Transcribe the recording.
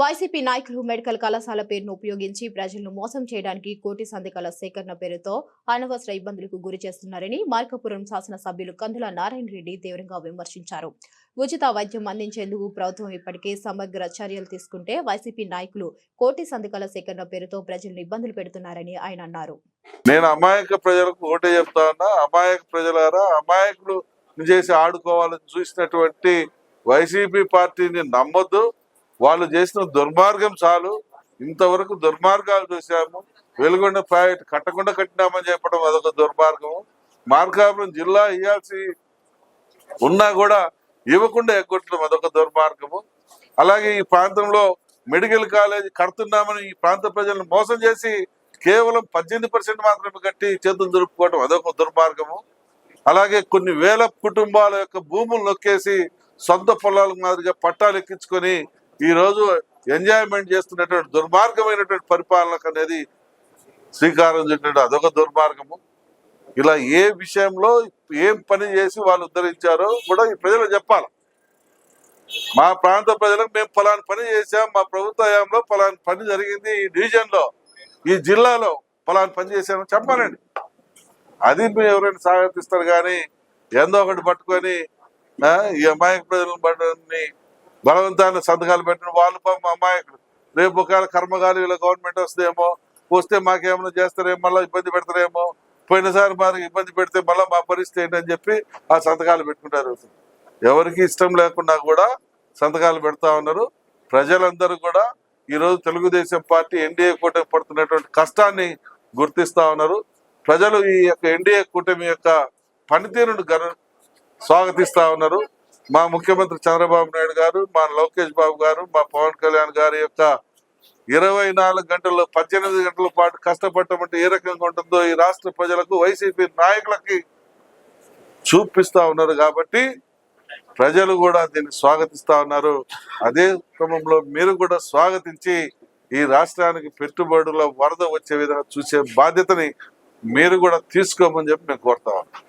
YCP నాయకులు medical కళాశాల పేరును ఉపయోగించి ప్రజలను మోసం చేయడానికి కోటి సంతకాల సేకరణ పేరుతో అనవసర ఇబ్బందులకు గురి చేస్తున్నారని మార్కాపురం శాసనసభ్యులు కందుల నారాయణ రెడ్డి తీవ్రంగా విమర్శించారు. ఉచిత వైద్యం అందించేందుకు ప్రభుత్వం ఇప్పటికే సమగ్ర చర్యలు తీసుకుంటే వైసీపీ నాయకులు కోటి సంతకాల సేకరణ పేరుతో ప్రజలను ఇబ్బందులు పెడుతున్నారని ఆయన అన్నారు. నేను అమాయక ప్రజలకు ఓటే చెప్తా ఉన్నా అమాయక ప్రజలారా అమాయకులు చేసి ఆడుకోవాలని చూసినటువంటి వైసీపీ పార్టీని నమ్మొద్దు వాళ్ళు చేసిన దుర్మార్గం చాలు. ఇంతవరకు దుర్మార్గాలు చూసాము వెలుగొండ ప్రాజెక్ట్ కట్టకుండా కట్టినామని చెప్పడం అదొక దుర్మార్గము. మార్కాపురం జిల్లా ఇవ్వాల్సి ఉన్నా కూడా ఇవ్వకుండా ఎగ్గొట్టడం అదొక దుర్మార్గము. అలాగే ఈ ప్రాంతంలో మెడికల్ కాలేజ్ కడుతున్నామని ఈ ప్రాంత ప్రజలను మోసం చేసి కేవలం పద్దెనిమిది పర్సెంట్ మాత్రమే కట్టి చేతులు దురుపుకోవడం అదొక దుర్మార్గము. అలాగే కొన్ని వేల కుటుంబాల యొక్క భూములు నొక్కేసి సొంత పొలాల మాదిరిగా పట్టాలు ఎక్కించుకొని ఈ రోజు ఎంజాయ్మెంట్ చేస్తున్నటువంటి దుర్మార్గమైనటువంటి పరిపాలనకు అనేది శ్రీకారం చుట్టినట్టు అదొక దుర్మార్గము. ఇలా ఏ విషయంలో ఏం పని చేసి వాళ్ళు ఉద్ధరించారో కూడా ఈ ప్రజలు చెప్పాలి. మా ప్రాంత ప్రజలకు మేము ఫలాని పని చేసాం మా ప్రభుత్వ హయాంలో ఫలాని పని జరిగింది ఈ డివిజన్లో ఈ జిల్లాలో ఫలాని పని చేశామని చెప్పాలండి. అది మీరు ఎవరైనా స్వాగతిస్తారు కానీ ఏందో ఒకటి పట్టుకొని ఈ అమాయక ప్రజలను పట్టుకొని బలవంతాన్ని సంతకాలు పెట్టిన వాళ్ళు పాపం అమాయకులు రేపు ఒకవేళ కర్మగాలి ఇలా గవర్నమెంట్ వస్తేమో వస్తే మాకేమైనా చేస్తారేమో మళ్ళీ ఇబ్బంది పెడతారేమో పోయినసారి మనకి ఇబ్బంది పెడితే మళ్ళీ మా పరిస్థితి ఏంటని చెప్పి ఆ సంతకాలు పెట్టుకుంటారు. ఎవరికి ఇష్టం లేకుండా కూడా సంతకాలు పెడతా ఉన్నారు. ప్రజలందరూ కూడా ఈరోజు తెలుగుదేశం పార్టీ ఎన్డీఏ కూటమి పడుతున్నటువంటి కష్టాన్ని గుర్తిస్తా ఉన్నారు. ప్రజలు ఈ యొక్క ఎన్డీఏ కూటమి యొక్క పనితీరును స్వాగతిస్తా ఉన్నారు. మా ముఖ్యమంత్రి చంద్రబాబు నాయుడు గారు మా లోకేష్ బాబు గారు మా పవన్ కళ్యాణ్ గారి యొక్క ఇరవై నాలుగు గంటల్లో పద్దెనిమిది గంటల పాటు కష్టపడటం ఏ రకంగా ఉంటుందో ఈ రాష్ట్ర ప్రజలకు వైసీపీ నాయకులకి చూపిస్తా ఉన్నారు కాబట్టి ప్రజలు కూడా దీన్ని స్వాగతిస్తా ఉన్నారు. అదే క్రమంలో మీరు కూడా స్వాగతించి ఈ రాష్ట్రానికి పెట్టుబడుల వరద వచ్చే విధంగా చూసే బాధ్యతని మీరు కూడా తీసుకోమని చెప్పి మేము కోరుతా ఉన్నాం.